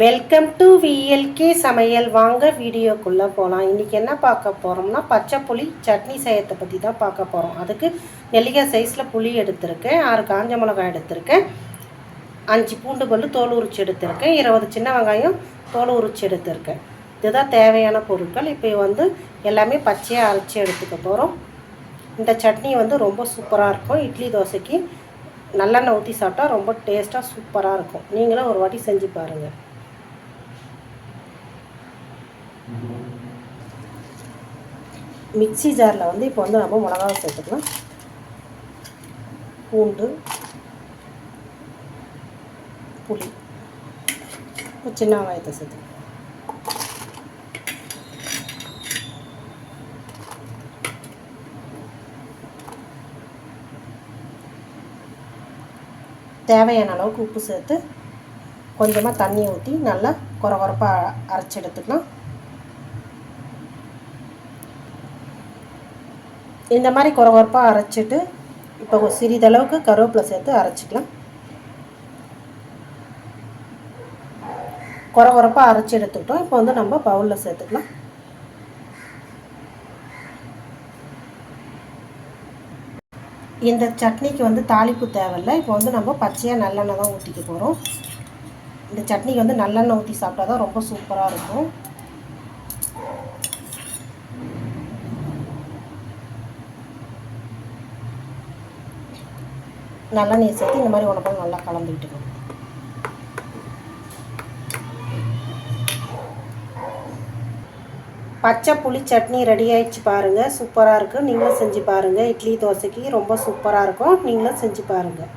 Welcome to VLK சமையல். வாங்க வீடியோக்குள்ளே போகலாம் இன்றைக்கி என்ன பார்க்க போகிறோம்னா பச்சை புளி சட்னி செய்யத்தை பற்றி தான் பார்க்க போகிறோம் அதுக்கு நெல்லிக்காய் சைஸில் புளி எடுத்திருக்கேன். ஆறு காஞ்ச மிளகாய் எடுத்திருக்கேன். அஞ்சு பூண்டு பல்லு தோல் உரிச்சு எடுத்திருக்கேன். இருபது சின்ன வெங்காயம் தோல் உரிச்சு எடுத்திருக்கேன். இதுதான் தேவையான பொருட்கள். இப்போ வந்து எல்லாமே பச்சையாக அரைச்சி எடுத்துக்க போகிறோம் இந்த சட்னி வந்து ரொம்ப சூப்பராக இருக்கும். இட்லி தோசைக்கு நல்லெண்ணெய் ஊற்றி சாப்பிட்டா ரொம்ப டேஸ்ட்டாக சூப்பராக இருக்கும். நீங்களும் ஒரு வாட்டி செஞ்சு பாருங்கள் மிக்ஸி ஜாரில் வந்து இப்போ வந்து நம்ம மிளகாவை சேர்த்துக்கலாம். பூண்டு புளி. இப்போ சின்ன வெங்காயத்தை சேர்த்துக்கலாம். தேவையான அளவுக்கு உப்பு சேர்த்து கொஞ்சமாக தண்ணி ஊற்றி நல்லா குறை குறைப்பாக அரைச்சி எடுத்துக்கலாம். இந்த மாதிரி குறை குறைப்பாக அரைச்சிட்டு இப்போ சிறிதளவுக்கு கருவேப்பிலை சேர்த்து அரைச்சிக்கலாம். குறை குறைப்பாக அரைச்சி எடுத்துக்கிட்டோம். இப்போ வந்து நம்ம பவுலில் சேர்த்துக்கலாம். இந்த சட்னிக்கு வந்து தாளிப்பு தேவையில்லை. இப்போ வந்து நம்ம பச்சையாக நல்லெண்ணெய் தான் ஊற்றிக்க போகிறோம் இந்த சட்னிக்கு வந்து நல்லெண்ணெய் ஊற்றி சாப்பிட்டா தான் ரொம்ப சூப்பராக இருக்கும். நல்லெண்ணெயை சேர்த்து இந்த மாதிரி உடம்பு நல்லா கலந்துக்கிட்டுக்கணும் பச்சை புளி சட்னி ரெடி ஆயிடுச்சு பாருங்கள் சூப்பராக இருக்குது நீங்களும் செஞ்சு பாருங்கள் இட்லி தோசைக்கு ரொம்ப சூப்பராக இருக்கும். நீங்களும் செஞ்சு பாருங்கள்